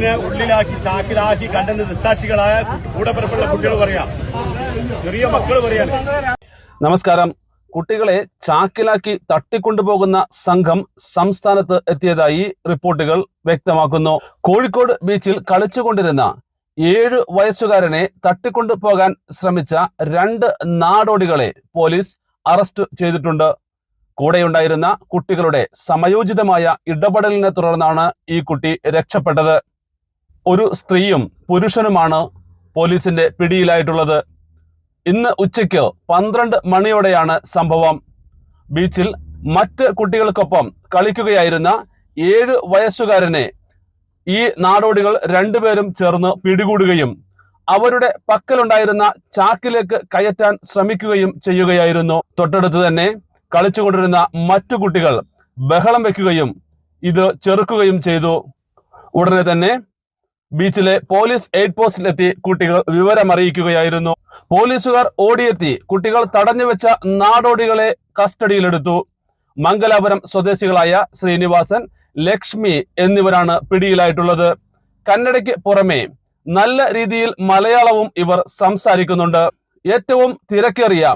കുട്ടീനെ ഉള്ളിലാക്കി ചാക്കിലാക്കി കണ്ടെന്ന് ദൃസാക്ഷികളായ കൂടപ്പിറപ്പുള്ള കുട്ടികൾ പറയാം. ചെറിയ മക്കൾ പറയാം. നമസ്കാരം. കുട്ടികളെ ചാക്കിലാക്കി തട്ടിക്കൊണ്ടുപോകുന്ന സംഘം സംസ്ഥാനത്ത് എത്തിയതായി റിപ്പോർട്ടുകൾ വ്യക്തമാക്കുന്നു. കോഴിക്കോട് ബീച്ചിൽ കളിച്ചുകൊണ്ടിരുന്ന ഏഴ് വയസ്സുകാരനെ തട്ടിക്കൊണ്ടുപോകാൻ ശ്രമിച്ച രണ്ട് നാടോടികളെ പോലീസ് അറസ്റ്റ് ചെയ്തിട്ടുണ്ട്. കൂടെയുണ്ടായിരുന്ന കുട്ടികളുടെ സമയോചിതമായ ഇടപെടലിനെ തുടർന്നാണ് ഈ കുട്ടി രക്ഷപ്പെട്ടത്. ഒരു സ്ത്രീയും പുരുഷനുമാണ് പോലീസിന്റെ പിടിയിലായിട്ടുള്ളത്. ഇന്ന് ഉച്ചയ്ക്ക് പന്ത്രണ്ട് മണിയോടെയാണ് സംഭവം. ബീച്ചിൽ മറ്റ് കുട്ടികൾക്കൊപ്പം കളിക്കുകയായിരുന്ന ഏഴ് വയസ്സുകാരനെ ഈ നാടോടികൾ രണ്ടുപേരും ചേർന്ന് പിടികൂടുകയും അവരുടെ പക്കലുണ്ടായിരുന്ന ചാക്കിലേക്ക് കയറ്റാൻ ശ്രമിക്കുകയും ചെയ്യുകയായിരുന്നു. തൊട്ടടുത്ത് തന്നെ കളിച്ചുകൊണ്ടിരുന്ന മറ്റു കുട്ടികൾ ബഹളം വെക്കുകയും ഇത് ചെറുക്കുകയും ചെയ്തു. ഉടനെ തന്നെ ബീച്ചിലെ പോലീസ് എയ്ഡ് പോസ്റ്റിലെത്തി കുട്ടികൾ വിവരമറിയിക്കുകയായിരുന്നു. പോലീസുകാർ ഓടിയെത്തി. കുട്ടികൾ തടഞ്ഞു വെച്ച നാടോടികളെ കസ്റ്റഡിയിലെടുത്തു. മംഗലാപുരം സ്വദേശികളായ ശ്രീനിവാസൻ ലക്ഷ്മി എന്നിവരാണ് പിടിയിലായിട്ടുള്ളത്. കന്നഡയ്ക്ക് പുറമെ നല്ല രീതിയിൽ മലയാളവും ഇവർ സംസാരിക്കുന്നുണ്ട്. ഏറ്റവും തിരക്കേറിയ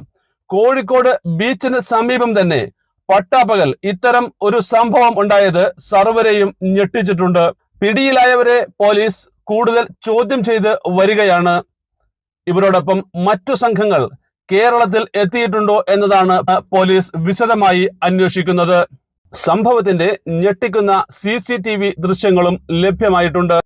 കോഴിക്കോട് ബീച്ചിന് സമീപം തന്നെ പട്ടാപ്പകൽ ഇത്തരം ഒരു സംഭവം ഉണ്ടായത് സർവരെയും ഞെട്ടിച്ചിട്ടുണ്ട്. പിടിയിലായവരെ പോലീസ് കൂടുതൽ ചോദ്യം ചെയ്ത് വരികയാണ്. ഇവരോടൊപ്പം മറ്റു സംഘങ്ങൾ കേരളത്തിൽ എത്തിയിട്ടുണ്ടോ എന്നതാണ് പോലീസ് വിശദമായി അന്വേഷിക്കുന്നത്. സംഭവത്തിന്റെ ഞെട്ടിക്കുന്ന സി ദൃശ്യങ്ങളും ലഭ്യമായിട്ടുണ്ട്.